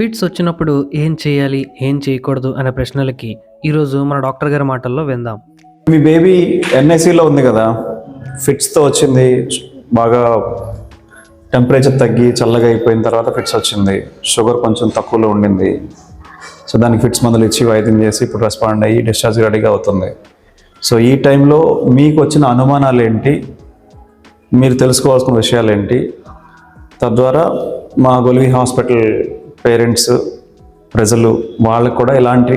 Fits వచ్చినప్పుడు ఏం చేయాలి ఏం చేయకూడదు అనే ప్రశ్నలకి ఈరోజు మన డాక్టర్ గారి మాటల్లో విందాం. మీ బేబీ ఎన్ఐసిలో ఉంది కదా ఫిట్స్తో వచ్చింది బాగా టెంపరేచర్ తగ్గి చల్లగా అయిపోయిన తర్వాత ఫిట్స్ వచ్చింది షుగర్ కొంచెం తక్కువలో ఉండింది. సో దానికి ఫిట్స్ మందులు ఇచ్చి వైద్యం చేసి ఇప్పుడు రెస్పాండ్ అయ్యి డిశ్చార్జ్ రెడీగా అవుతుంది. సో ఈ టైంలో మీకు వచ్చిన అనుమానాలు ఏంటి? మీరు తెలుసుకోవాల్సిన విషయాలు ఏంటి? తద్వారా మా గొలివి హాస్పిటల్ పేరెంట్స్ ప్రజలు వాళ్ళకు కూడా ఎలాంటి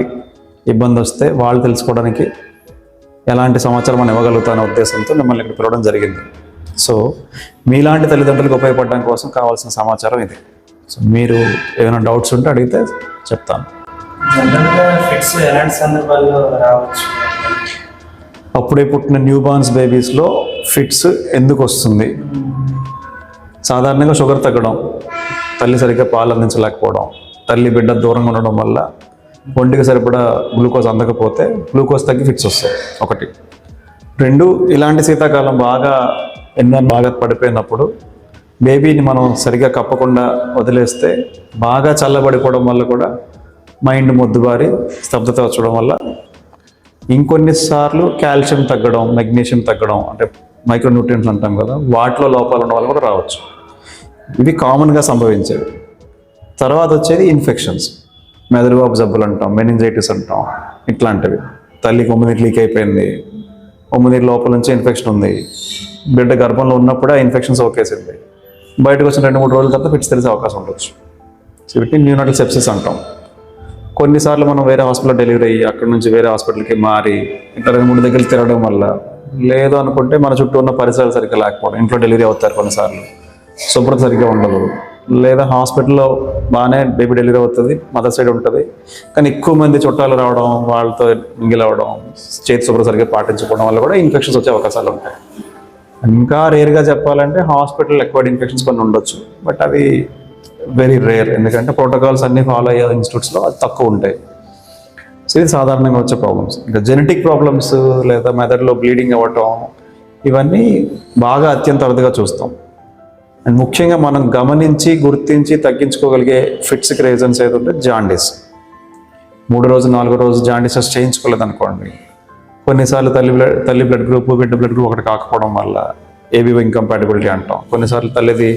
ఇబ్బంది వస్తే వాళ్ళు తెలుసుకోవడానికి ఎలాంటి సమాచారం మనం ఇవ్వగలుగుతానే ఉద్దేశంతో మిమ్మల్ని ఇక్కడ పిలవడం జరిగింది. సో మీలాంటి తల్లిదండ్రులకు ఉపయోగపడడం కోసం కావాల్సిన సమాచారం ఇది. సో మీరు ఏమైనా డౌట్స్ ఉంటే అడిగితే చెప్తాను. జనరల్గా ఫిట్స్ ఎలాంటి సందర్భాల్లో రావచ్చు? అప్పుడే పుట్టిన న్యూ బార్న్స్ బేబీస్లో ఫిట్స్ ఎందుకు వస్తుంది? సాధారణంగా షుగర్ తగ్గడం తల్లి సరిగ్గా పాలు అందించలేకపోవడం తల్లి బిడ్డ దూరంగా ఉండడం వల్ల ఒంటికి సరిపడా గ్లూకోజ్ అందకపోతే గ్లూకోజ్ తగ్గి ఫిట్స్ వస్తాయి ఒకటి. రెండు ఇలాంటి శీతాకాలం బాగా ఎన్నో బాగా పడిపోయినప్పుడు బేబీని మనం సరిగ్గా కప్పకుండా వదిలేస్తే బాగా చల్లబడిపోవడం వల్ల కూడా మైండ్ మొద్దుబారి స్తబ్దత వచ్చడం వల్ల ఇంకొన్నిసార్లు కాల్షియం తగ్గడం మెగ్నీషియం తగ్గడం అంటే మైక్రోన్యూట్రియంట్స్ అంటాం కదా వాటిలో లోపాలు ఉండడం వల్ల కూడా రావచ్చు. ఇవి కామన్గా సంభవించేవి. తర్వాత వచ్చేది ఇన్ఫెక్షన్స్ మెదడుబాబు జబ్బులు అంటాం మెనింజైటిస్ అంటాం ఇట్లాంటివి. తల్లికి ఉమ్మనీరు లీక్ అయిపోయింది. ఉమ్మనీరు లోపల నుంచి ఇన్ఫెక్షన్ ఉంది. బిడ్డ గర్భంలో ఉన్నప్పుడే ఆ ఇన్ఫెక్షన్ సోకేసింది బయటకు వచ్చిన రెండు మూడు రోజుల తర్వాత ఫిట్స్ తెలిసే అవకాశం ఉండొచ్చు. సో వీటిని న్యూనాటల్ సెప్సిస్ అంటాం. కొన్నిసార్లు మనం వేరే హాస్పిటల్ డెలివరీ అయ్యి అక్కడ నుంచి వేరే హాస్పిటల్కి మారి ఇట్లా రెండు మూడు దగ్గర తిరగడం వల్ల లేదు అనుకుంటే మన చుట్టూ ఉన్న పరిసరాలు సరిగ్గా లేకపోవడం ఇంట్లో డెలివరీ అవుతారు కొన్నిసార్లు. శుభ్రత సరిగ్గా ఉండదు. లేదా హాస్పిటల్లో బాగానే బేబీ డెలివరీ అవుతుంది మదర్ సైడ్ ఉంటుంది. కానీ ఎక్కువ మంది చుట్టాలు రావడం వాళ్ళతో మింగిల్ అవ్వడం చేతి శుభ్రత సరిగ్గా పాటించుకోవడం వల్ల కూడా ఇన్ఫెక్షన్స్ వచ్చే అవకాశాలు ఉంటాయి. ఇంకా రేర్గా చెప్పాలంటే హాస్పిటల్ ఎక్కువ ఇన్ఫెక్షన్స్ కొన్ని ఉండొచ్చు బట్ అవి వెరీ రేర్ ఎందుకంటే ప్రోటోకాల్స్ అన్నీ ఫాలో అయ్యే ఇన్స్టిట్యూట్స్లో అది తక్కువ ఉంటాయి. సో ఇది సాధారణంగా వచ్చే ప్రాబ్లమ్స్. ఇంకా జెనెటిక్ ప్రాబ్లమ్స్ లేదా మెదడులో బ్లీడింగ్ అవ్వటం ఇవన్నీ బాగా అత్యంత అరుదుగా చూస్తాం. అండ్ ముఖ్యంగా మనం గమనించి గుర్తించి తగ్గించుకోగలిగే ఫిట్స్కి రీజన్స్ ఏదంటే జాండీస్. మూడు రోజు నాలుగో రోజు జాండీస్ చేయించుకోలేదు అనుకోండి కొన్నిసార్లు తల్లి బ్లడ్ తల్లి బ్లడ్ గ్రూప్ బిడ్డ బ్లడ్ గ్రూప్ ఒకటి కాకపోవడం వల్ల ఏబీ ఇంకంపాటబిలిటీ అంటాం. కొన్నిసార్లు తల్లిది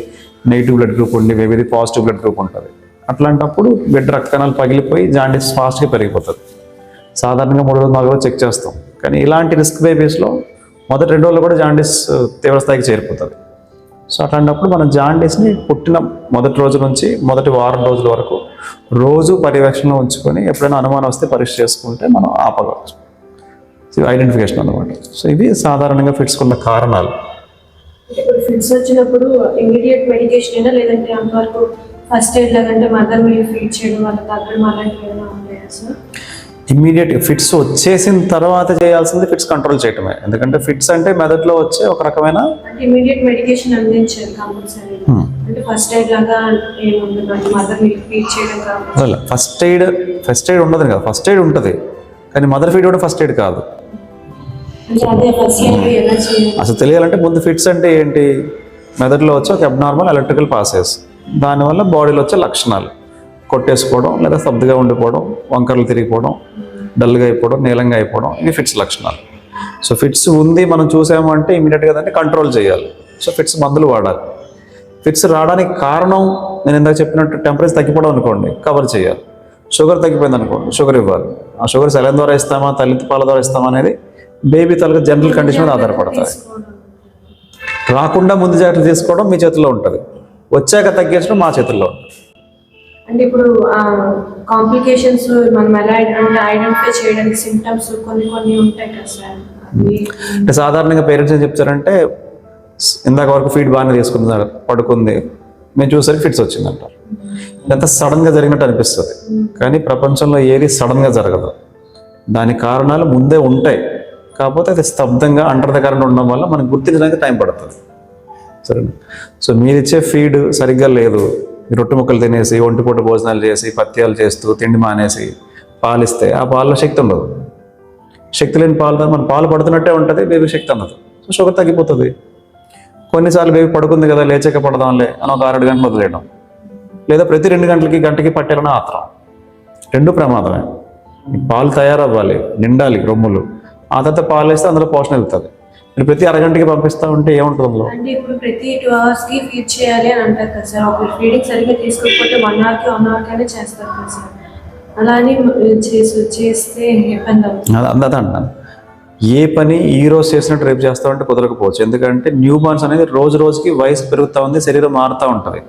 నెగిటివ్ బ్లడ్ గ్రూప్ ఉండి బేబీది పాజిటివ్ బ్లడ్ గ్రూప్ ఉంటుంది. అట్లాంటప్పుడు బిడ్డ రక్త కణాలు పగిలిపోయి జాండీస్ ఫాస్ట్గా పెరిగిపోతుంది. సాధారణంగా మూడు రోజులు నాలుగు రోజులు చెక్ చేస్తాం. కానీ ఇలాంటి రిస్క్ బేబీస్లో మొదటి రెండు రోజులు కూడా జాండీస్ తీవ్రస్థాయికి చేరిపోతుంది. సో అట్లాంటప్పుడు మనం జాండీస్ని పుట్టిన మొదటి రోజు నుంచి మొదటి వారం రోజుల వరకు రోజు పర్యవేక్షణలో ఉంచుకొని ఎప్పుడైనా అనుమానం వస్తే పరీక్ష చేసుకుంటే మనం ఆపగవచ్చు ఐడెంటిఫికేషన్ అనమాట సో ఇవి సాధారణంగా ఫిట్స్ ఉన్న కారణాలు. ఇప్పుడు ఫిట్స్ వచ్చినప్పుడు ఇమీడియట్ మెడికేషన్ అయినా లేదంటే అంతవరకు ఫస్ట్ ఎయిడ్ లేదంటే మదర్ మీరు ఫీడ్ చేయడం వల్ల తగ్గడం అలాంటివి ఏమైనా ఉన్నాయా సార్ ఇమ్మీడియట్ ఫిట్స్ వచ్చేసిన తర్వాత చేయాల్సింది ఫిట్స్ కంట్రోల్ చేయటమే. ఎందుకంటే ఫిట్స్ అంటే మెదడులో వచ్చే ఒక రకమైన మెడికేషన్ అంటే ఫస్ట్ ఎయిడ్ లాగా చేయడం ఫస్ట్ ఎయిడ్ ఫస్ట్ ఎయిడ్ ఉండదు కదా ఫస్ట్ ఎయిడ్ ఉంటుంది. కానీ మదర్ ఫీడ్ కూడా ఫస్ట్ ఎయిడ్ కాదు. అసలు తెలియాలంటే ముందు ఫిట్స్ అంటే ఏంటి? మెదడులో వచ్చే ఒక అబ్నార్మల్ ఎలక్ట్రికల్ పాసెస్ దానివల్ల బాడీలో వచ్చే లక్షణాలు. కొట్టేసుకోవడం లేదా స్తబ్దుగా ఉండిపోవడం వంకరలు తిరిగిపోవడం డల్గా అయిపోవడం నీలంగా అయిపోవడం ఇవి ఫిట్స్ లక్షణాలు. సో ఫిట్స్ ఉంది మనం చూసాము అంటే ఇమీడియట్గా దాన్ని కంట్రోల్ చేయాలి. సో ఫిట్స్ మందులు వాడాలి. ఫిట్స్ రావడానికి కారణం నేను ఇందాక చెప్పినట్టు టెంపరేచర్ తగ్గిపోవడం అనుకోండి కవర్ చేయాలి. షుగర్ తగ్గిపోయింది అనుకోండి షుగర్ ఇవ్వాలి. ఆ షుగర్ సెలైన్ ద్వారా ఇస్తామా తల్లి పాల ద్వారా ఇస్తామా అనేది బేబీ తలక జనరల్ కండిషన్ మీద ఆధారపడతాయి. రాకుండా ముందు జాగ్రత్తలు తీసుకోవడం మీ చేతిలో ఉంటుంది. వచ్చాక తగ్గించడం మా చేతుల్లో ఉంటుంది. అంటే ఇప్పుడు కాంప్లికేషన్స్ మనం ఎలా అంటే ఐడెంటిఫై చేయడానికి సిమ్టమ్స్ కొన్ని కొన్ని ఉంటాయి కదా సార్. అంటే సాధారణంగా పేరెంట్స్ ఏం చెప్తారంటే "స్- ఇందాక వరకు ఫీడ్ బాగానే తీసుకుంది పడుకుంది. మేము చూసరికి ఫిట్స్ వచ్చిందంటారు. ఇదంతా సడన్గా జరిగినట్టు అనిపిస్తుంది. కానీ ప్రపంచంలో ఏది సడన్గా జరగదు. దాని కారణాలు ముందే ఉంటాయి. కాకపోతే అది స్తబ్దంగా అండర్ ద కరెంట్ ఉండడం వల్ల మనకు గుర్తించడానికి టైం పడుతుంది. సరేనా? సో మీరు ఇచ్చే ఫీడ్ సరిగ్గా లేదు. రొట్టె ముక్కలు తినేసి ఒంటిపూట భోజనాలు చేసి పత్యాలు చేస్తూ తిండి మానేసి పాలిస్తే ఆ పాలలో శక్తి ఉండదు. శక్తి లేని పాలు మనం పాలు పడుతున్నట్టే ఉంటుంది బేబీ శక్తి అన్నది. సో షుగర్ తగ్గిపోతుంది. కొన్నిసార్లు బేబీ పడుకుంది కదా లేచాక పడదాంలే అని ఒక ఆరు గంటలు వదిలేయడం. లేదా ప్రతి రెండు గంటలకి గంటకి పట్టేయాలని ఆత్రం. రెండు ప్రమాదమే. పాలు తయారవ్వాలి నిండాలి రొమ్ములు. ఆ తర్వాత పాలు వేస్తే అందులో పోషణ వెళ్తుంది. మీరు ప్రతి అరగంటకి పంపిస్తా ఉంటే ఏముంటుంది అందులో? అంటే ఇప్పుడు ప్రతి టూ అవర్స్కి ఫీడ్ చేయాలి అని అంటారు కదా సార్. ఒక ఫీడింగ్ సరిగ్గా తీసుకోకపోతే వన్ అవర్కి వన్ అవర్ కైనా చేస్తారు కదా సార్. అలా అని చేసి చేస్తే ఇబ్బంది అవుతుంది అది అంటాను ఏ పని ఈ రోజు చేసినట్టు రేపు చేస్తామంటే కుదరకపోవచ్చు. ఎందుకంటే న్యూ బార్న్స్ అనేది రోజు రోజుకి వయసు పెరుగుతూ ఉంది శరీరం మారుతూ ఉంటుంది.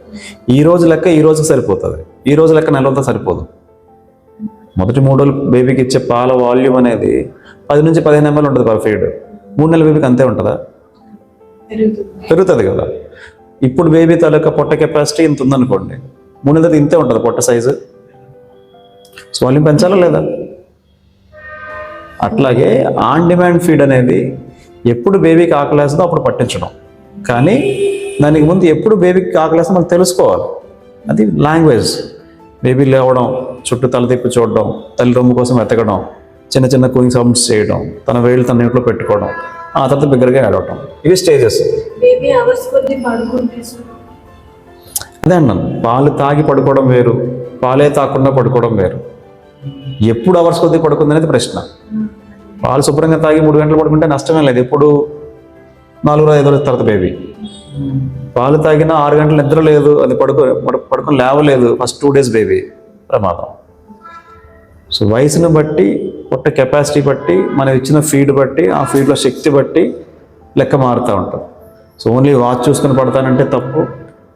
ఈ రోజు లెక్క ఈ రోజుకి సరిపోతుంది. ఈ రోజు లెక్క నెలంతా సరిపోదు. మొదటి మూడు రోజులు బేబీకి ఇచ్చే పాల వాల్యూమ్ అనేది పది నుంచి పదిహేను ఎంఎల్ ఉంటుంది పర్ ఫీడ్ మూడు నెలల బేబీకి అంతే ఉంటుందా? పెరుగుతుంది. కదా. ఇప్పుడు బేబీ తాలూకా పొట్ట కెపాసిటీ ఇంత ఉందనుకోండి మూడు నెలల ఇంతే ఉంటుంది పొట్ట సైజు సో పెంచాలా లేదా? అట్లాగే ఆన్ డిమాండ్ ఫీడ్ అనేది ఎప్పుడు బేబీకి ఆకలేస్తుందో అప్పుడు పట్టించడం. కానీ దానికి ముందు ఎప్పుడు బేబీకి ఆకలేస్తుందో మనకు తెలుసుకోవాలి. అది లాంగ్వేజ్ బేబీ లేవడం చుట్టూ తల తిప్పి చూడడం తల్లి రొమ్ము కోసం వెతకడం చిన్న చిన్న కూయింగ్ సౌండ్స్ చేయడం తన వేళ్ళు తన ఇంట్లో పెట్టుకోవడం ఆ తర్వాత బిగ్గరగా ఏడవటం. ఇవి స్టేజెస్ అదే అన్నాను పాలు తాగి పడుకోవడం వేరు పాలే తాకుండా పడుకోవడం వేరు. ఎప్పుడు అవర్స్ కొద్ది పడుకుంది అనేది ప్రశ్న. పాలు శుభ్రంగా తాగి మూడు గంటలు పడుకుంటే నష్టమే లేదు. ఎప్పుడు? నాలుగు ఐదు రోజుల తర్వాత బేబీ పాలు తాగినా ఆరు గంటలు నిద్ర లేదు అది పడుకో పడు- పడుకొని లేవలేదు ఫస్ట్ టూ డేస్ బేబీ ప్రమాదం. సో వయసును బట్టి పొట్ట కెపాసిటీ బట్టి మనం ఇచ్చిన ఫీడ్ బట్టి ఆ ఫీడ్లో శక్తి బట్టి లెక్క మారుతూ ఉంటుంది సో ఓన్లీ వాచ్ చూసుకుని పడతానంటే తప్పు.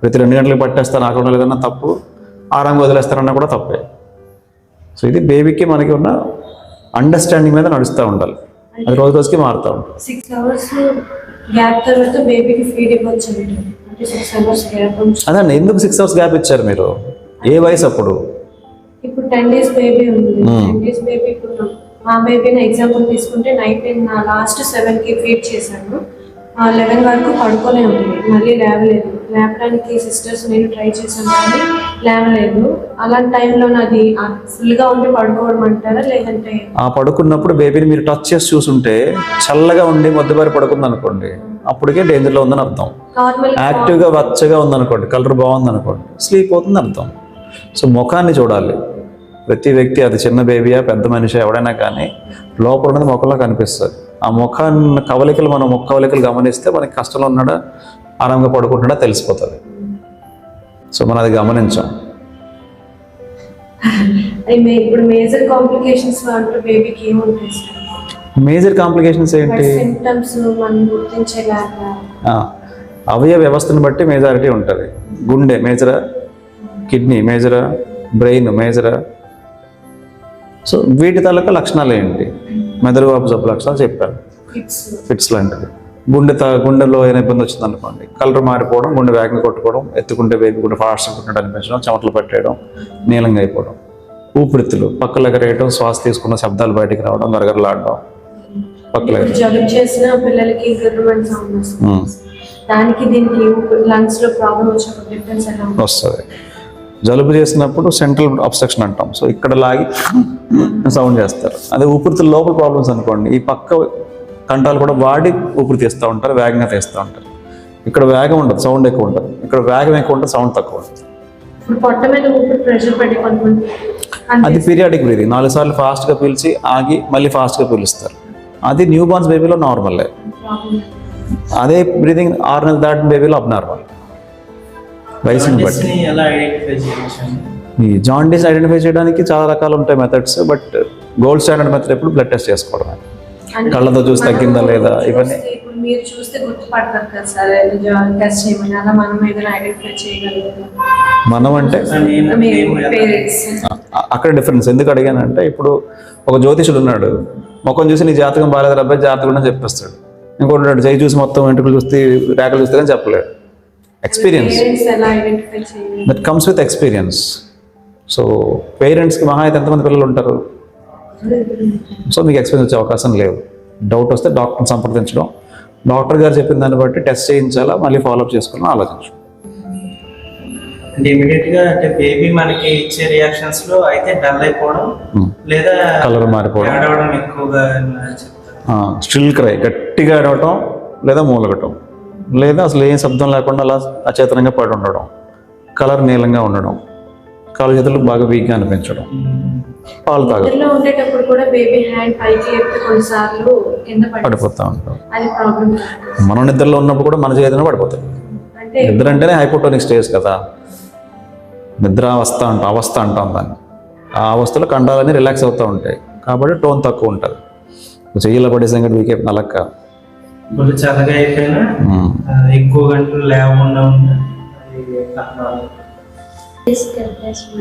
ప్రతి రెండు గంటలకు పట్టేస్తాను ఆకుండా లేదన్నా తప్పు. ఆరంగా వదిలేస్తానన్నా కూడా తప్పే. సో ఇది బేబీకి మనకి ఉన్న అండర్స్టాండింగ్ మీద నడుస్తూ ఉండాలి. అది రోజు రోజుకి మారుతూ ఉంటుంది. సిక్స్ అవర్స్ గ్యాప్ తర్వాత బేబీకి ఫీడ్ ఇవ్వచ్చు అంటే సిక్స్ అవర్స్ గ్యాప్ అదండి ఎందుకు సిక్స్ అవర్స్ గ్యాప్ ఇచ్చారు మీరు? ఏ వయసు అప్పుడు? ఇప్పుడు టెన్ డేస్ బేబీ ఉంది. టెన్ డేస్ బేబీ ఇప్పుడు మా బేబీని ఎగ్జాంపుల్ తీసుకుంటే నైట్ నా లాస్ట్ సెవెన్కి ఫీడ్ చేశాను. లెవెన్ వరకు పడుకోనే ఉంది. మళ్ళీ లేవలేదు. లేపడానికి సిస్టర్స్ నేను ట్రై చేశాను కానీ లేవలేదు. అలాంటి టైంలో నాది ఫుల్గా ఉండి పడుకోవడం అంటారా లేదంటే? ఆ పడుకున్నప్పుడు బేబీని మీరు టచ్ చేసి చూసుంటే చల్లగా ఉండి మొద్దుబారి పడుకుంది అనుకోండి. అప్పటికే డేంజర్లో ఉందని అర్థం. యాక్టివ్గా వెచ్చగా ఉందనుకోండి. కలర్ బాగుంది అనుకోండి స్లీప్ అవుతుంది అర్థం సో ముఖాన్ని చూడాలి. ప్రతి వ్యక్తి అది చిన్న బేబీయా పెద్ద మనిషి ఎవడైనా కానీ లోపల ఉన్నది ముఖంలో కనిపిస్తుంది. ఆ ముఖాన్ని కవలికలు మనం ముఖ కవలికలు గమనిస్తే మనకి కష్టంలో ఉన్నాడా ఆనందంగా పడుకుంటున్నాడా తెలిసిపోతుంది. సో మనం అది గమనించాం. ఇప్పుడు మేజర్ కాంప్లికేషన్స్ అంటూ బేబీకి ఏముంటాయి సార్? మేజర్ కాంప్లికేషన్స్ ఏంటి? అవయవ వ్యవస్థను బట్టి మేజారిటీ ఉంటుంది. గుండె మేజరా కిడ్నీ మేజరా బ్రెయిన్ మేజరా సో వీటి తాలూకా లక్షణాలు ఏంటి? మెదడు వాపు జబ్బు లక్షణాలు చెప్పాను ఫిట్స్. లాంటివి. గుండె త గుండెలో ఏమైనా ఇబ్బంది వచ్చింది అనుకోండి కలర్ మారిపోవడం గుండె వేగంగా కొట్టుకోవడం ఎత్తుకుంటే గుండె ఫాస్ట్ కొట్టినట్టు అనిపించడం చెమటలు పట్టేయడం నీలంగా అయిపోవడం. ఊపిరితిత్తులు పక్కలు ఎగరేయడం శ్వాస తీసుకున్న శబ్దాలు బయటికి రావడం గరగరలాడడం. పక్కలు ఎగరేయడం. జలుబు చేసిన పిల్లలకి గవర్నమెంట్ సౌండ్ వస్తుంది. ఉమ్. దానికి దీనికి లంగ్స్లో ప్రాబ్లం వచ్చినప్పుడు డిఫరెన్స్ ఎలా ఉంటుంది? వస్తుంది. జలుబు చేసినప్పుడు సెంట్రల్ అబ్స్ట్రక్షన్ అంటాం. సో ఇక్కడ లాగి సౌండ్ చేస్తారు. అదే ఊపిరితిత్తుల లోపల ప్రాబ్లమ్స్ అనుకోండి. ఈ పక్క కంటాలు కూడా వాడి ఊపిరి తీస్తూ ఉంటారు వేగంగా తీస్తూ ఉంటారు. ఇక్కడ వేగం ఉండదు సౌండ్ ఎక్కువ ఉంటుంది. ఇక్కడ వేగం ఎక్కువ ఉంటుంది సౌండ్ తక్కువ ఉంటుంది. అది పీరియాడిక్ బ్రీదింగ్ నాలుగు సార్లు ఫాస్ట్గా పీల్చి ఆగి మళ్ళీ ఫాస్ట్గా పీలుస్తారు. అది న్యూ బార్న్స్ బేబీలో నార్మలే. అదే బ్రీదింగ్ ఆరు నెలలు దాటిన బేబీలో అబ్నార్మల్. వయసుని బట్టి. ఈ జాండీస్ ఐడెంటిఫై చేయడానికి చాలా రకాలు ఉంటాయి methods but gold standard method ఎప్పుడు బ్లడ్ టెస్ట్ చేసుకోవడమే. కళ్ళతో చూసి తగ్గిందా లేదా ఇవన్నీ. మీరు చూస్తే గుర్తుపడతారు కదా సార్ టెస్ట్ చేయమని అలా మనం ఏదైనా ఐడెంటిఫై చేయగలుగుతాం. మనం అంటే? అక్కడ డిఫరెన్స్ ఎందుకు అడిగానంటే ఇప్పుడు ఒక జ్యోతిషుడు ఉన్నాడు ముఖం చూసి నీ జాతకం బాగాలేదు అబ్బాయి జాతకం అని చెప్పేస్తాడు. ఇంకోటి ఉన్నాడు చేయి చూసి మొత్తం వెంట్రుకలు చూస్తే రేఖలు చూస్తే కానీ చెప్పలేడు. Experience that comes with experience so పేరెంట్స్కి మహా అయితే ఎంతమంది పిల్లలు ఉంటారు? సో మీకు ఎక్స్పీరియన్స్ వచ్చే అవకాశం లేదు. డౌట్ వస్తే డాక్టర్ని సంప్రదించడం. డాక్టర్ గారు చెప్పిన దాన్ని బట్టి టెస్ట్ చేయించాలా మళ్ళీ ఫాలోఅప్ చేసుకోవాలని ఆలోచించడం. అంటే ఇమీడియట్గా అంటే బేబీ మనకి ఇచ్చే రియాక్షన్స్లో అయితే డల్ అయిపోవడం Hmm. లేదా కలర్ మారిపోవడం. ఏడవడం ఎక్కువగా స్టిల్ క్రై గట్టిగా ఏడవటం లేదా మూలగటం. లేదా అసలు ఏం శబ్దం లేకుండా అలా అచేతనంగా పడి ఉండడం కలర్ నీలంగా ఉండడం కాలు చేతులు బాగా వీక్గా అనిపించడం పాలు తాగదు నిద్రలో ఉండేటప్పుడు కూడా బేబీ హ్యాండ్ పైకి ఎత్తి కొన్నిసార్లు కింద పడి పడిపోతూ ఉంటాం. మనం నిద్రలో ఉన్నప్పుడు కూడా మన చేతిలో పడిపోతాం అంటే నిద్ర అంటేనే హైపోటోనిక్ స్టేజ్ కదా. నిద్ర అవస్థ అంటాం అవస్థ అంటాం దాన్ని. ఆ అవస్థలో కండాలన్నీ రిలాక్స్ అవుతూ ఉంటాయి. కాబట్టి టోన్ తక్కువ ఉంటుంది. చెయ్యిలో పడే సంగతి వీకే నలక్క ఇప్పుడు చల్లగా అయిపోయినా ఆ, ఎక్కువ గంటలు లేకుండా ఉన్నా.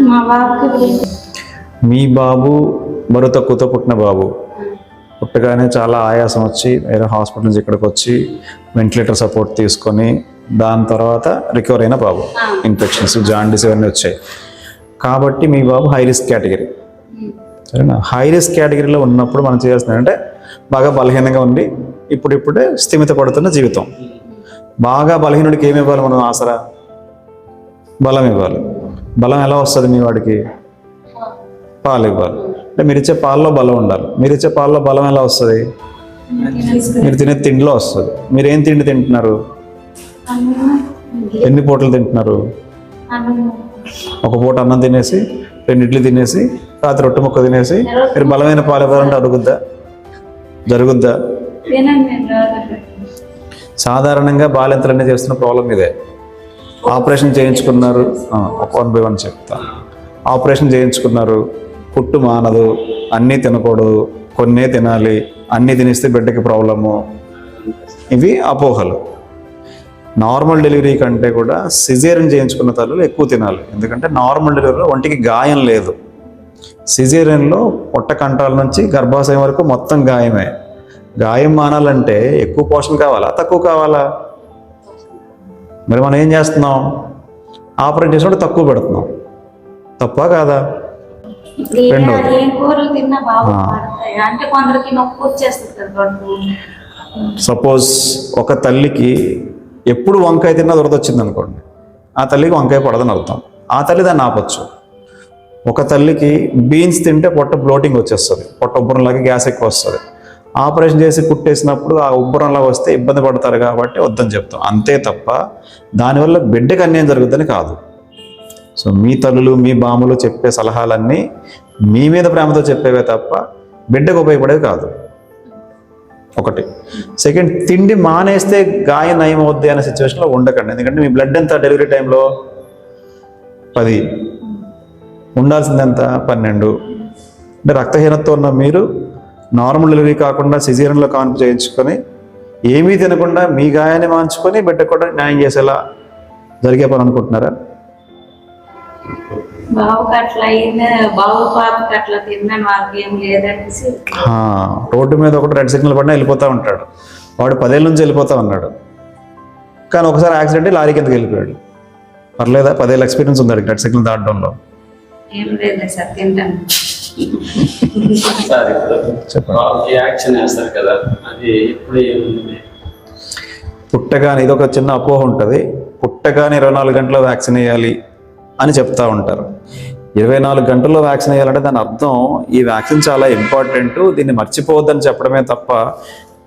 మా బాబు బరువు తక్కువతో పుట్టిన బాబు. పుట్టగానే చాలా ఆయాసం వచ్చి వేరే హాస్పిటల్ నుంచి ఇక్కడికి వచ్చి వెంటిలేటర్ సపోర్ట్ తీసుకొని దాని తర్వాత రికవర్ అయిన బాబు. ఇన్ఫెక్షన్స్ జాండీస్ ఇవన్నీ వచ్చాయి. కాబట్టి మీ బాబు హై రిస్క్ కేటగిరీ. సరేనా? హై రిస్క్ కేటగిరీలో ఉన్నప్పుడు మనం చేయాల్సింది అంటే బాగా బలహీనంగా ఉండి ఇప్పుడిప్పుడే స్థిమిత పడుతున్న జీవితం. బాగా బలహీనుడికి ఏమి ఇవ్వాలి మనం ఆసరా? బలం ఇవ్వాలి. బలం ఎలా వస్తుంది మీ వాడికి? పాలు ఇవ్వాలి. అంటే మీరు ఇచ్చే పాలలో బలం ఉండాలి. మీరు ఇచ్చే పాలలో బలం ఎలా వస్తుంది? మీరు తినే తిండిలో వస్తుంది. మీరు ఏం తిండి తింటున్నారు? ఎన్ని పూటలు తింటున్నారు? ఒక పూట అన్నం తినేసి రెండు ఇడ్లీ తినేసి రాత్రి రొట్టె ముక్క తినేసి మీరు బలమైన పాలు ఇవ్వాలంటే అడుగుద్దా? జరుగుద్దా? సాధారణంగా బాలింతలన్నీ చేస్తున్న ప్రాబ్లం ఇదే. ఆపరేషన్ చేయించుకున్నారు. వన్ బై వన్ చెప్తా. ఆపరేషన్ చేయించుకున్నారు. పుట్టు మానదు అన్నీ తినకూడదు కొన్నే తినాలి అన్నీ తినేస్తే బిడ్డకి ప్రాబ్లము. ఇవి అపోహలు. నార్మల్ డెలివరీ కంటే కూడా సిజేరియన్ చేయించుకున్న తల్లులు ఎక్కువ తినాలి. ఎందుకంటే నార్మల్ డెలివరీలో ఒంటికి గాయం లేదు. సిజేరియన్లో పొట్ట కంట్రాల నుంచి గర్భాశయం వరకు మొత్తం గాయమే. గాయం మానాలంటే ఎక్కువ పోషణ కావాలా? తక్కువ కావాలా? మరి మనం ఏం చేస్తున్నాం? ఆపరేట్ చేసినప్పుడు తక్కువ పెడుతున్నాం. తప్ప కాదా? రెండోది. సపోజ్ ఒక తల్లికి ఎప్పుడు వంకాయ తిన్నా దొరదొచ్చింది అనుకోండి. ఆ తల్లికి వంకాయ పడదని అర్థం. ఆ తల్లి దాన్ని ఆపచ్చు. ఒక తల్లికి బీన్స్ తింటే పొట్ట బ్లోటింగ్ వచ్చేస్తుంది. పొట్ట ఉబ్బరంలాగా గ్యాస్ ఎక్కువ వస్తుంది. ఆపరేషన్ చేసి కుట్టేసినప్పుడు ఆ ఉబ్బరంలా వస్తే ఇబ్బంది పడతారు కాబట్టి వద్దని చెప్తాం. అంతే తప్ప దానివల్ల బిడ్డకి అన్యాయం జరుగుద్దని కాదు. సో మీ తల్లులు మీ బాములు చెప్పే సలహాలన్నీ మీ మీద ప్రేమతో చెప్పేవే తప్ప బిడ్డకు ఉపయోగపడేవి కాదు. ఒకటి. సెకండ్ తిండి మానేస్తే గాయం నయం అవుద్ది అనే సిచ్యువేషన్లో ఉండకండి. ఎందుకంటే మీ బ్లడ్ ఎంత డెలివరీ టైంలో? పది. ఉండాల్సింది ఎంత? పన్నెండు. అంటే రక్తహీనతతో ఉన్న మీరు నార్మల్ డెలివరీ కాకుండా సిజీరియన్లో కాన్పు చేయించుకొని ఏమీ తినకుండా మీ గాయాన్ని మాంచుకొని బిడ్డ కూడా న్యాయం చేసేలా జరిగే పని అనుకుంటున్నారా? రోడ్డు మీద ఒకటి రెడ్ సిగ్నల్ పడినా వెళ్ళిపోతూ ఉంటాడు. వాడు పదేళ్ళ నుంచి వెళ్ళిపోతా ఉన్నాడు. కానీ ఒకసారి యాక్సిడెంట్ లారీ కిందకి వెళ్ళిపోయాడు? పర్లేదా? పదేళ్ళ ఎక్స్పీరియన్స్ ఉంది రెడ్ సిగ్నల్ దాటడంలో. ఏం లేదు సార్ తింటాను. సార్ ఇప్పుడు చెప్పండి. వాళ్ళకి యాక్షన్ వేస్తారు కదా అది ఇప్పుడు ఏముంది? పుట్టగానే ఇదొక చిన్న అపోహ ఉంటుంది. పుట్టగానే ఇరవై నాలుగు గంటల్లో వ్యాక్సిన్ వేయాలి అని చెప్తా ఉంటారు. ఇరవై నాలుగు గంటల్లో వ్యాక్సిన్ వేయాలంటే దాని అర్థం ఈ వ్యాక్సిన్ చాలా ఇంపార్టెంట్ దీన్ని మర్చిపోవద్దని చెప్పడమే తప్ప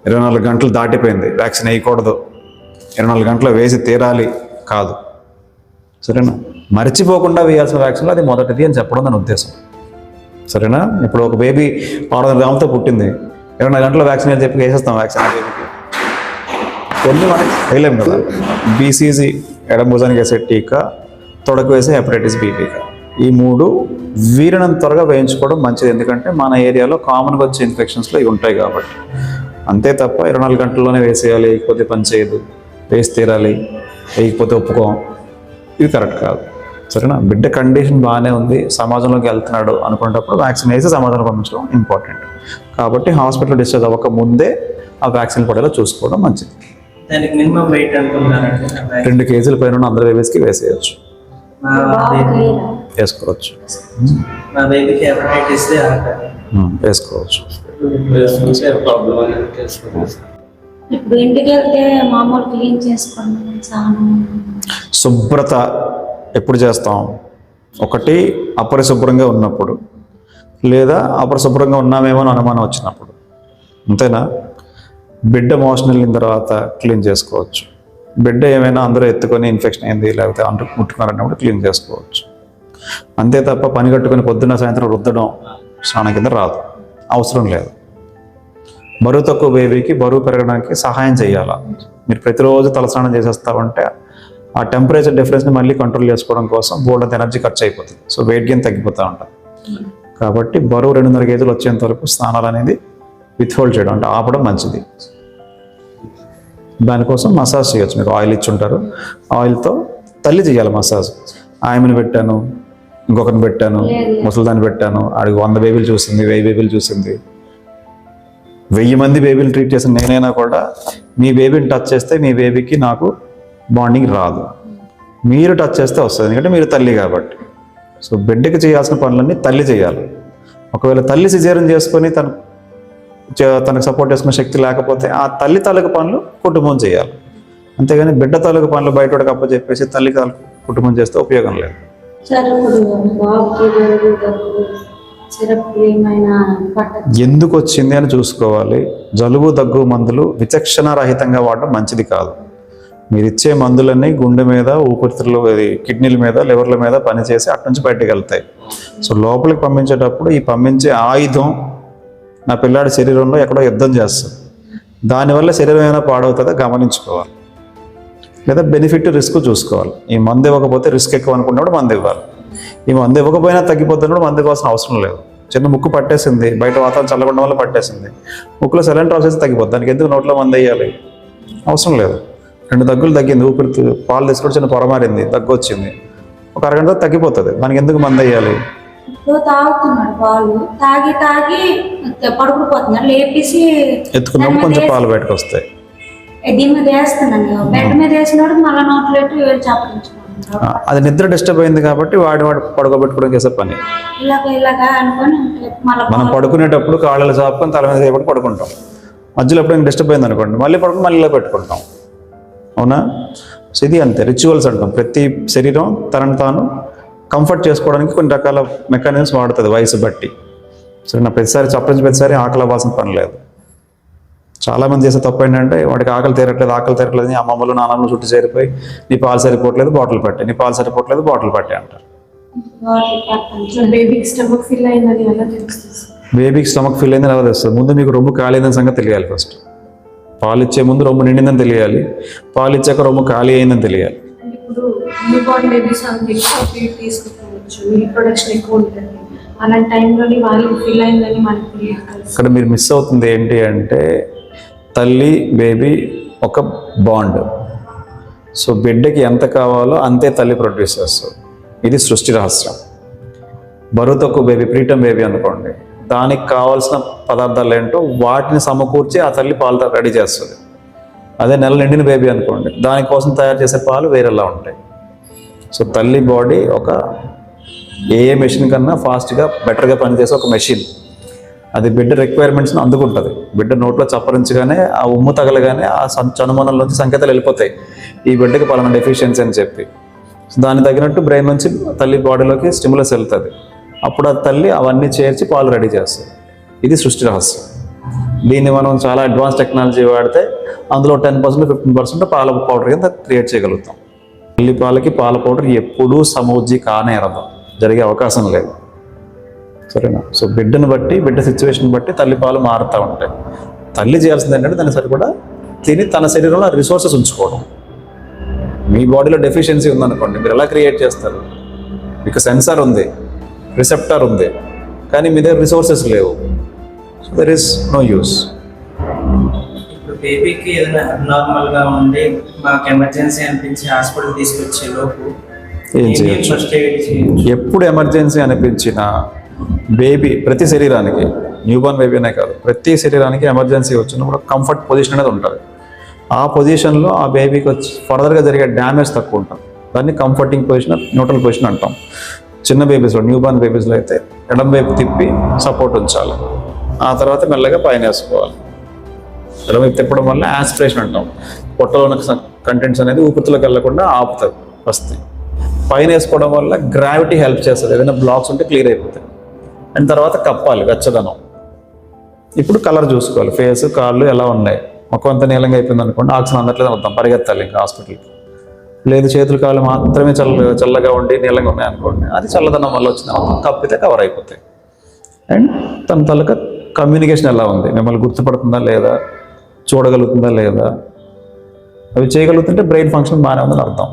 ఇరవై నాలుగు గంటలు దాటిపోయింది. వ్యాక్సిన్ వేయకూడదు. ఇరవై నాలుగు గంటలు వేసి తీరాలి కాదు. సరేనా? మర్చిపోకుండా వేయాల్సిన వ్యాక్సిన్ అది మొదటిది అని చెప్పడం దాని ఉద్దేశం. సరేనా? ఇప్పుడు ఒక బేబీ ఆరు గ్రామంతో పుట్టింది. ఇరవై నాలుగు గంటల వ్యాక్సిన్ అని చెప్పి వేసేస్తాం వ్యాక్సిన్ బేబీకి. కొన్ని మనకి వేయలేం కదా. బీసీజీ ఎడమ వేసే టీకా తొడకు వేసే హెపటైటిస్ బి టీకా. ఈ మూడు వీరినంత త్వరగా వేయించుకోవడం మంచిది. ఎందుకంటే మన ఏరియాలో కామన్గా వచ్చే ఇన్ఫెక్షన్స్లో ఇవి ఉంటాయి కాబట్టి. అంతే తప్ప ఇరవై నాలుగు గంటల్లోనే వేసేయాలి వేయకపోతే పని చేయదు. వేసి తీరాలి వేయకపోతే ఒప్పుకోం. ఇది కరెక్ట్ కాదు. సరేనా? బిడ్డ కండిషన్ బాగానే ఉంది సమాజంలోకి వెళ్తున్నాడు అనుకునేటప్పుడు వ్యాక్సిన్ వేసి సమాజంలో పంపించడం ఇంపార్టెంట్ కాబట్టి హాస్పిటల్ డిశ్చార్జ్ అవ్వక ముందే ఆ వ్యాక్సిన్ పడేలా చూసుకోవడం మంచిది? రెండు కేజీల పైన ఉన్న అందరి బేబీస్కి వేసేయచ్చు. వేసుకోవచ్చు. వేసుకోవచ్చు. ఇప్పుడు ఇంటికి వెళ్తే మామూలు క్లీన్ చేసుకోండి స్నానం శుభ్రత ఎప్పుడు చేస్తాం? ఒకటి అపరిశుభ్రంగా ఉన్నప్పుడు. లేదా అపరిశుభ్రంగా ఉన్నామేమో అని అనుమానం వచ్చినప్పుడు. అంతేనా? బిడ్డ మోషన్ వెళ్ళిన తర్వాత క్లీన్ చేసుకోవచ్చు. బిడ్డ ఏమైనా అందరూ ఎత్తుకొని ఇన్ఫెక్షన్ అయింది లేకపోతే అంటు ముట్టుకున్నారన్నప్పుడు క్లీన్ చేసుకోవచ్చు. అంతే తప్ప పని కట్టుకొని పొద్దున్న సాయంత్రం రుద్దడం స్నానం కింద రాదు. అవసరం లేదు. బరువు తక్కువ బేబీకి బరువు పెరగడానికి సహాయం చేయాలా? మీరు ప్రతిరోజు తలస్నానం చేసేస్తామంటే ఆ టెంపరేచర్ డిఫరెన్స్ని మళ్ళీ కంట్రోల్ చేసుకోవడం కోసం బోల్డ్ అంత ఎనర్జీ ఖర్చు అయిపోతుంది సో వెయిట్ గెయిన్ తగ్గిపోతూ ఉంటుంది కాబట్టి బరువు రెండున్నర కేజీలు వచ్చేంత వరకు స్నానాలు అనేది విత్హోల్డ్ చేయడం అంటే ఆపడం మంచిది. దానికోసం మసాజ్ చేయొచ్చు. మీకు ఆయిల్ ఇచ్చి ఉంటారు. ఆయిల్తో తల్లి చేయాలి మసాజ్. ఆమెను పెట్టాను ఇంకొకరిని పెట్టాను ముసలిదాన్ని పెట్టాను ఆడికి వంద బేబీలు చూసింది వెయ్యి బేబీలు చూసింది. వెయ్యి మంది బేబీని ట్రీట్ చేసిన నేనైనా కూడా మీ బేబీని టచ్ చేస్తే మీ బేబీకి నాకు బాండింగ్ రాదు. మీరు టచ్ చేస్తే వస్తుంది. ఎందుకంటే మీరు తల్లి కాబట్టి. సో బిడ్డకి చేయాల్సిన పనులన్నీ తల్లి చేయాలి. ఒకవేళ తల్లి సిజేరియన్ చేసుకొని తన చే- తనకు సపోర్ట్ చేసుకునే శక్తి లేకపోతే ఆ తల్లి తాలూకు పనులు కుటుంబం చేయాలి. అంతేగాని బిడ్డ తాలూకు పనులు బయట అప్పచెప్పేసి తల్లి తాలూకు కుటుంబం చేస్తే ఉపయోగం లేదు. ఎందుకు వచ్చింది అని చూసుకోవాలి. జలుబు దగ్గు మందులు విచక్షణ రహితంగా వాడడం మంచిది కాదు. మీరు ఇచ్చే మందులన్నీ గుండె మీద ఊపిరితిత్తులు కిడ్నీల మీద లివర్ల మీద పనిచేసి అటు నుంచి బయటకు వెళ్తాయి. సో లోపలికి పంపించేటప్పుడు ఈ పంపించే ఆయుధం నా పిల్లాడి శరీరంలో ఎక్కడో యుద్ధం చేస్తుంది. దానివల్ల శరీరం ఏమైనా పాడవుతుందో గమనించుకోవాలి. లేదా బెనిఫిట్ రిస్క్ చూసుకోవాలి. ఈ మందు ఇవ్వకపోతే రిస్క్ ఎక్కువ అనుకున్నప్పుడు మందు ఇవ్వాలి. ఈ మందు ఇవ్వకపోయినా తగ్గిపోతున్నప్పుడు మందు ఇవ్వాల్సిన అవసరం లేదు. చిన్న ముక్కు పట్టేసింది బయట వాతావరణం చల్లకుండా వల్ల పట్టేసింది. ముక్కులో సెలెంట్ రాసేసి తగ్గిపోతుంది దానికి ఎందుకు నోట్లో మందు వేయాలి? అవసరం లేదు. రెండు దగ్గులు తగ్గింది ఊపిరి పాలు తీసుకొని చిన్న పొరమారింది దగ్గు వచ్చింది ఒక అరగంట తగ్గిపోతుంది. దానికి ఎందుకు మందు వేయాలి? తాగుతున్నాడు పాలు. తాగి తాగి పడుకుని పోతున్నాడు. లేపేసి ఎత్తుకున్నప్పుడు కొంచెం పాలు బయటకు వస్తాయి. దీని మీద వేస్తున్నాను బెడ్ మీద వేసినాడు మళ్ళీ నోట్లో అది నిద్ర డిస్టర్బ్ అయింది కాబట్టి వాడి వాడు పడుకోబెట్టుకోవడం చేసే పని. మనం పడుకునేటప్పుడు కాళ్ళలు చాపుకొని తల మీద చేయబడి పడుకుంటాం. మధ్యలో ఎప్పుడైనా డిస్టర్బ్ అయింది అనుకోండి మళ్ళీ పడుకుని మళ్ళీ ఇలా పెట్టుకుంటాం. అవునా? సో ఇది అంతే రిచువల్స్ అంటాం. ప్రతి శరీరం తనను తాను కంఫర్ట్ చేసుకోవడానికి కొన్ని రకాల మెకానిజమ్స్ వాడుతుంది వయసు బట్టి. సరే నా ప్రతిసారి చప్పరించి ప్రతిసారి ఆకలి అవ్వాల్సిన పని లేదు. చాలామంది చేసే తప్పు ఏంటంటే వాడికి ఆకలి తీరట్లేదు ఆకలి తీరట్లేదు అని అమ్మమ్మలు నాన్నమ్మలు చుట్టూ చేరిపోయి నీ పాలు సరిపోవట్లేదు బాటిల్ పట్టే నీ పాలు సరిపోవట్లేదు బాటిల్ పట్టే అంటారు. బేబీకి స్టమక్ ఫిల్ అయిందని ఎలా తెలుస్తుంది? ముందు మీకు రొమ్ము ఖాళీ అయిందని సంగతి తెలియాలి ఫస్ట్ పాలు ఇచ్చే ముందు రొమ్ము నిండిందని తెలియాలి. పాలు ఇచ్చాక రొమ్ము ఖాళీ అయిందని తెలియాలి. ఇక్కడ మీరు మిస్ అవుతుంది ఏంటి అంటే తల్లి బేబీ ఒక బాండ్. సో బిడ్డకి ఎంత కావాలో అంతే తల్లి ప్రొడ్యూస్ చేస్తుంది. ఇది సృష్టి రహస్యం. బరువు తక్కువ బేబీ ప్రీటమ్ బేబీ అనుకోండి. దానికి కావాల్సిన పదార్థాలు ఏంటో వాటిని సమకూర్చి ఆ తల్లి పాలు రెడీ చేస్తుంది. అదే నెల నిండిన బేబీ అనుకోండి. దానికోసం తయారు చేసే పాలు వేరేలా ఉంటాయి. సో తల్లి బాడీ ఒక ఏ ఏ మెషిన్ కన్నా ఫాస్ట్గా బెటర్గా పనిచేసే ఒక మెషిన్. అది బిడ్డ రిక్వైర్మెంట్స్ని అందుకుంటుంది. బిడ్డ నోట్లో చప్పరించగానే ఆ ఉమ్ము తగలగానే ఆ సం- చనుమనంలోంచి సంకేతాలు వెళ్ళిపోతాయి. ఈ బిడ్డకి పలానా డెఫిషియన్సీ అని చెప్పి. దాని దానికి తగినట్టు బ్రెయిన్ నుంచి తల్లి బాడీలోకి స్టిములస్ వెళ్తుంది. అప్పుడు ఆ తల్లి అవన్నీ చేర్చి పాలు రెడీ చేస్తుంది. ఇది సృష్టి రహస్యం. దీన్ని మనం చాలా అడ్వాన్స్ టెక్నాలజీ వాడితే అందులో టెన్ పర్సెంట్ ఫిఫ్టీన్ పర్సెంట్ పాల పౌడర్ కింద క్రియేట్ చేయగలుగుతాం. తల్లి పాలకి పాల పౌడర్ ఎప్పుడూ సమూజ్జి కానేరదు జరిగే అవకాశం లేదు. సరేనా? సో బిడ్డను బట్టి బిడ్డ సిచ్యువేషన్ బట్టి తల్లి పాలు మారుతూ ఉంటాయి. తల్లి చేయాల్సింది ఏంటంటే దాని సరిపడా తిని తన శరీరంలో రిసోర్సెస్ ఉంచుకోవడం. మీ బాడీలో డెఫిషియన్సీ ఉందనుకోండి మీరు ఎలా క్రియేట్ చేస్తారు? మీకు సెన్సార్ ఉంది రిసెప్టార్ ఉంది కానీ మీ దగ్గర రిసోర్సెస్ లేవు. So there is no use బేబీకి ఏదైనా ఉండి మాకు ఎమర్జెన్సీ అనిపించి హాస్పిటల్ తీసుకొచ్చే లోపు ఏం చేయొచ్చు? ఎప్పుడు ఎమర్జెన్సీ అనిపించిన బేబీ ప్రతి శరీరానికి న్యూబార్న్ బేబీ అనే కాదు ప్రతి శరీరానికి ఎమర్జెన్సీ వచ్చినప్పుడు కంఫర్ట్ పొజిషన్ అనేది ఉంటుంది. ఆ పొజిషన్లో ఆ బేబీకి వచ్చి ఫర్దర్గా జరిగే డ్యామేజ్ తక్కువ ఉంటుంది. దాన్ని కంఫర్టింగ్ పొజిషన్ న్యూట్రల్ పొజిషన్ అంటాం. చిన్న బేబీస్లో న్యూబార్న్ బేబీస్లో అయితే ఎడం వైపు తిప్పి సపోర్ట్ ఉంచాలి. ఆ తర్వాత మెల్లగా పైన వేసుకోవాలి. ఎడం వైపు తిప్పడం వల్ల యాస్పిరేషన్ అంటాం. పొట్టలో ఉన్న కంటెంట్స్ అనేది ఊపిరితిలోకి వెళ్ళకుండా ఆపుతుంది వస్తాయి పైన వేసుకోవడం వల్ల గ్రావిటీ హెల్ప్ చేస్తుంది. ఏదైనా బ్లాక్స్ ఉంటే క్లియర్ అయిపోతాయి. అండ్ తర్వాత కప్పాలి వెచ్చదనం. ఇప్పుడు కలర్ చూసుకోవాలి. ఫేస్ కాళ్ళు ఎలా ఉన్నాయి? మొక్క అంతా నీలంగా అయిపోయింది అనుకోండి ఆక్సిజన్ అందట్లేదు అవుతాం పరిగెత్తాలి ఇంకా హాస్పిటల్కి. లేదు చేతులు కాళ్ళు మాత్రమే చల్ల చల్లగా ఉండి నీలంగా ఉన్నాయి అనుకోండి అది చల్లదనం వల్ల వచ్చింది మొత్తం కప్పితే కవర్ అయిపోతాయి. అండ్ తన తలక కమ్యూనికేషన్ ఎలా ఉంది? మిమ్మల్ని గుర్తుపడుతుందా లేదా? చూడగలుగుతుందా లేదా? అవి చేయగలుగుతుంటే బ్రెయిన్ ఫంక్షన్ బాగానే ఉందని అర్థం.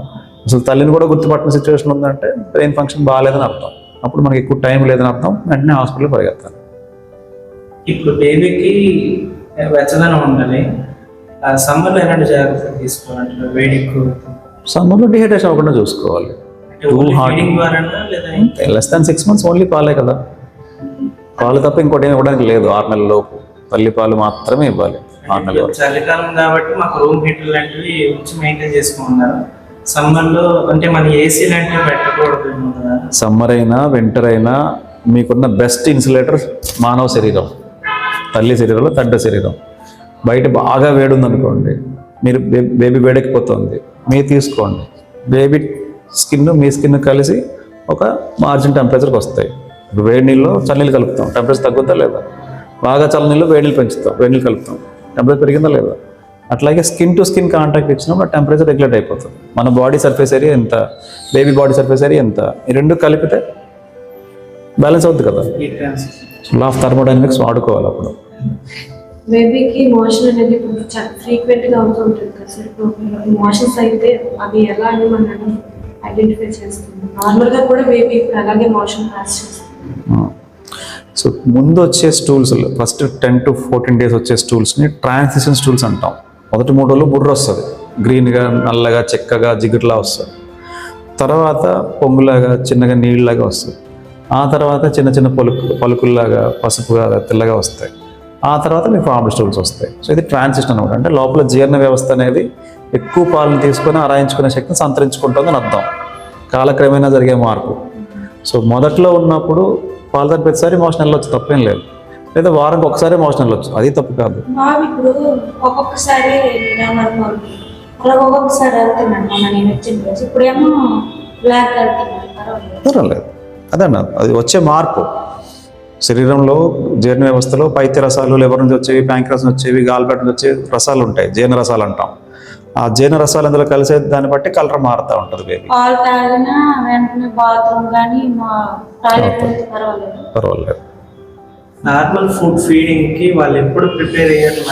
అసలు తల్లిని కూడా గుర్తుపట్టిన సిచ్యువేషన్ ఉందంటే బ్రెయిన్ ఫంక్షన్ బాగాలేదని అర్థం. అప్పుడు మనకి ఎక్కువ టైం లేదని అర్థం. వెంటనే హాస్పిటల్ పరిగెత్తాలి. ఇప్పుడు బేబీకి వెచ్చదనం ఉండాలి. ఆ సమ్మర్లో ఎలాంటి జాగ్రత్తలు తీసుకోవాలంటే వేడి సమ్మర్లో డిహైడ్రేషన్ అవ్వకుండా చూసుకోవాలి. ద్వారానా లేదా less than six months only పాలే కదా. పాలు తప్ప ఇంకోటి ఏమి ఇవ్వడానికి లేదు. ఆరు నెలల లోపు. తల్లి పాలు మాత్రమే ఇవ్వాలి. ఆరు నెలల వరకు. చలికాలం కాబట్టి మాకు రూమ్ హీటర్ లాంటివి ఉంచి మెయింటైన్ చేసుకుంటున్నారు. సమ్మర్లో అంటే మన ఏసీ లాంటివి పెట్టకూడదు సమ్మర్ అయినా వింటర్ అయినా మీకున్న బెస్ట్ ఇన్సులేటర్ మానవ శరీరం తల్లి శరీరంలో తడ్డ శరీరం. బయట బాగా వేడి ఉందనుకోండి మీరు బేబీ వేడెక్కిపోతుంది మీరు తీసుకోండి. బేబీ స్కిన్ మీ స్కిన్ కలిసి ఒక మార్జిన్ టెంపరేచర్కి వస్తాయి. ఇప్పుడు వేడి నీళ్ళు చల్లీలు కలుపుతాం. టెంపరేచర్ తగ్గుతా లేదా? బాగా చల్ల నీళ్ళు వేడి నీళ్ళు పెంచుతాం వేడి నీళ్ళు కలుపుతాం. టెంపరేచర్ పెరిగిందా లేదా? అట్లాగే స్కిన్ టు స్కిన్ కాంటాక్ట్ ఇచ్చినప్పుడు టెంపరేచర్ రెగ్యులేట్ అయిపోతుంది. మన బాడీ సర్ఫేస్ ఏరియా ఎంత? బేబీ బాడీ సర్ఫేస్ ఏరియా ఎంత? ఈ రెండు కలిపితే బ్యాలెన్స్ అవుతుంది కదా? లా ఆఫ్ థర్మోడైనమిక్స్ వాడుకోవాలి అప్పుడు. బేబీకి మోషన్ అనేది ఇప్పుడు ఫ్రీక్వెంట్గా అవుతూ ఉంటుంది కదా సార్. ఇప్పుడు మోషన్స్ అయితే అవి ఎలా అని మనం ఐడెంటిఫై చేస్తుంది నార్మల్గా కూడా బేబీ ఇప్పుడు అలాగే మోషన్ పాస్ చేస్తుంది. సో ముందు వచ్చే stools first ten to fourteen days వచ్చే స్టూల్స్ని ట్రాన్సిషన్ స్టూల్స్ అంటాం. మొదటి మూడు రోజులు బుర్ర వస్తుంది. గ్రీన్గా నల్లగా చెక్కగా జిగుట్లా వస్తుంది. తర్వాత పొంగులాగా చిన్నగా నీళ్ళలాగా వస్తుంది. ఆ తర్వాత చిన్న చిన్న పలుకు పలుకుల్లాగా పసుపుగా తెల్లగా వస్తాయి. ఆ తర్వాత మీకు ఫామ్ స్టూల్స్ వస్తాయి. సో ఇది ట్రాన్సిషన్ అనమాట అంటే లోపల జీర్ణ వ్యవస్థ అనేది ఎక్కువ పాలను తీసుకొని ఆరాయించుకునే శక్తిని సంతరించుకుంటుందని అర్థం. కాలక్రమేణా జరిగే మార్పు. సో మొదట్లో ఉన్నప్పుడు పాలు తాగి ప్రతిసారి మోషన్ వెళ్ళొచ్చు తప్పేం లేదు. లేదా వారానికి ఒకసారి మోషన్ వెళ్ళొచ్చు అది తప్పు కాదు. ఇప్పుడు ఒక్కొక్కసారి పర్వాలేదు. అదన్న అది వచ్చే మార్పు. శరీరంలో జీర్ణ వ్యవస్థలో పైత్య రసాలు లివర్ నుంచి వచ్చేవి ప్యాంక్రస్ నుంచి వచ్చేవి గాల్బెట్ నుంచి వచ్చే రసాలు ఉంటాయి జీర్ణ రసాలు అంటాం. ఆ జీర్ణ రసాలు అందులో కలిసే దాన్ని బట్టి కలర్ మారుతూ ఉంటుంది బేబీ పర్వాలేదు. నార్మల్ ఫుడ్ ఫీడింగ్కి వాళ్ళు ఎప్పుడు ప్రిపేర్ అయ్యారు.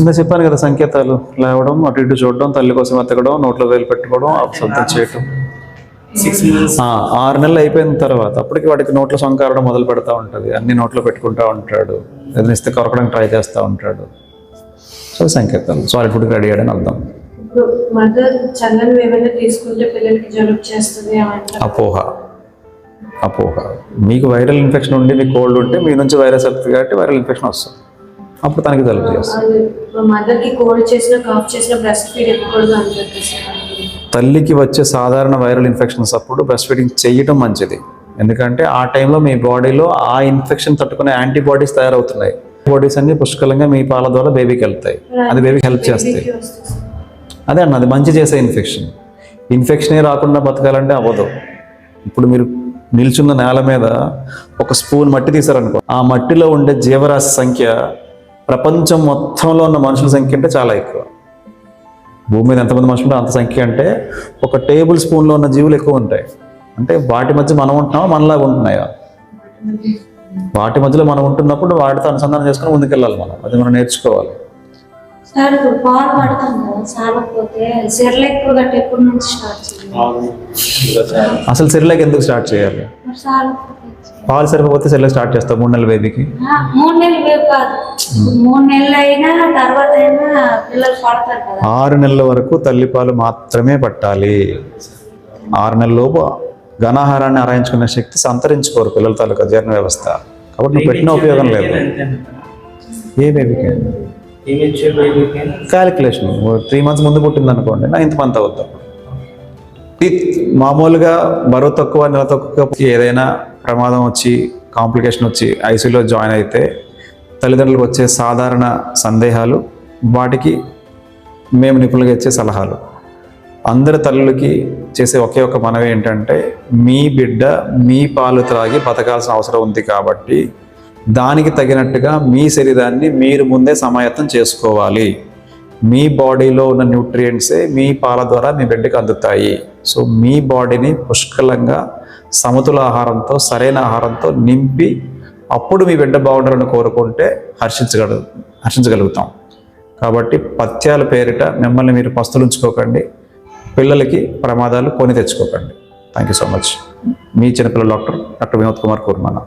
ఇంకా చెప్పాను కదా సంకేతాలు లేవడం అటు ఇటు చూడడం తల్లి కోసం ఎత్తకడం నోట్లో వేలు పెట్టుకోవడం మంత్స్ ఆ, ఆరు నెలలు అయిపోయిన తర్వాత అప్పటికి వాడికి నోట్లో సొంకారడం మొదలు పెడతా ఉంటుంది. అన్ని నోట్లో పెట్టుకుంటా ఉంటాడు. ఏదైనా ఇస్తే కొరకడానికి ట్రై చేస్తూ ఉంటాడు. సో సంకేతాలు. సాలిడ్ ఫుడ్కి రెడీ అయ్యాడని అర్థం. మదర్ చల్లని ఏమైనా తీసుకుంటే పిల్లలకి జలుబు చేస్తుంది అంటారు అపోహ. అపోహ మీకు వైరల్ ఇన్ఫెక్షన్ ఉండి మీకు కోల్డ్ ఉంటే మీ నుంచి వైరస్ వస్తుంది కాబట్టి వైరల్ ఇన్ఫెక్షన్ వస్తుంది. అప్పుడు తనకి జలుబు చేస్తుంది తల్లికి వచ్చే సాధారణ వైరల్ ఇన్ఫెక్షన్స్ అప్పుడు బ్రెస్ట్ ఫీడింగ్ చేయటం మంచిది. ఎందుకంటే ఆ టైంలో మీ బాడీలో ఆ ఇన్ఫెక్షన్ తట్టుకునే యాంటీబాడీస్ తయారవుతున్నాయి. బాడీస్ అన్ని పుష్కలంగా మీ పాల ద్వారా బేబీకి వెళ్తాయి. అది బేబీకి హెల్ప్ చేస్తాయి. అదే అన్న అది మంచి చేసే ఇన్ఫెక్షన్ ఇన్ఫెక్షనే రాకుండా బతకాలంటే అవ్వదు. ఇప్పుడు మీరు నిల్చున్న నేల మీద ఒక స్పూన్ మట్టి తీసారనుకో ఆ మట్టిలో ఉండే జీవరాశి సంఖ్య ప్రపంచం మొత్తంలో ఉన్న మనుషుల సంఖ్య అంటే చాలా ఎక్కువ. భూమి మీద ఎంతమంది మనుషులు ఉంటారో అంత సంఖ్య అంటే ఒక టేబుల్ స్పూన్లో ఉన్న జీవులు ఎక్కువ ఉంటాయి. అంటే వాటి మధ్య మనం ఉంటున్నామా? మనలాగా ఉంటున్నాయా? వాటి మధ్యలో మనం ఉంటున్నప్పుడు వాటితో అనుసంధానం చేసుకుని ముందుకెళ్ళాలి మనం. అది మనం నేర్చుకోవాలి. సార్ ఇప్పుడు పాలు పడతాం కదా చాలకపోతే సెర్లెక్ గట్ట ఎప్పటి నుంచి స్టార్ట్ చేయాలి? అసలు సిరిలాకి ఎందుకు స్టార్ట్ చేయాలి? పాలు సరిపోతే సెల్లెక్ స్టార్ట్ చేస్తాం మూడు నెలల బేబీకి ఆ, మూడు నెలలు వేపు కాదు. మూడు నెలలు అయినా తర్వాత అయినా పిల్లలు పడతారు కదా. ఆరు నెలల వరకు తల్లిపాలు మాత్రమే పట్టాలి. ఆరు నెలల లోపు ఘనాహారాన్ని ఆరాయించుకునే శక్తి సంతరించుకోరు పిల్లల తాలూకా జీర్ణ వ్యవస్థ. కాబట్టి నువ్వు పెట్టిన ఉపయోగం లేదు. ఏ బేబీకి క్యాలిక్యులేషన్ త్రీ మంత్స్ ముందు పుట్టింది అనుకోండి నైన్త్ మంత్ అవుతాం. మామూలుగా బరువు తక్కువ నెల తక్కువ ఏదైనా ప్రమాదం వచ్చి కాంప్లికేషన్ వచ్చి ఐసీయూలో జాయిన్ అయితే తల్లిదండ్రులకు వచ్చే సాధారణ సందేహాలు వాటికి మేము నిపుణులుగా ఇచ్చే సలహాలు. అందరి తల్లులకి చేసే ఒకే ఒక మనవి ఏంటంటే మీ బిడ్డ మీ పాలు త్రాగి బతకాల్సిన అవసరం ఉంది కాబట్టి దానికి తగినట్టుగా మీ శరీరాన్ని మీరు ముందే సమాయత్తం చేసుకోవాలి. మీ బాడీలో ఉన్న న్యూట్రియంట్సే మీ పాల ద్వారా మీ బిడ్డకు అందుతాయి. సో మీ బాడీని పుష్కలంగా సమతుల ఆహారంతో సరైన ఆహారంతో నింపి అప్పుడు మీ బిడ్డ బాగుండాలని కోరుకుంటే హర్షించగల హర్షించగలుగుతాం. కాబట్టి పత్యాల పేరిట మిమ్మల్ని మీరు పస్తులుంచుకోకండి. పిల్లలకి ప్రమాదాలు కొని తెచ్చుకోకండి. Thank you so much. మీ చిన్నపిల్లల doctor doctor Vinod Kumar Kurmana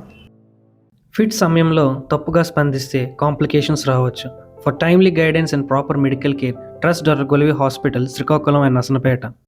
fit సమయంలో తప్పుగా స్పందిస్తే కాంప్లికేషన్స్ రావచ్చు. For timely guidance and proper medical care trust doctor Golivi hospital Srikakulam and Nasanapeta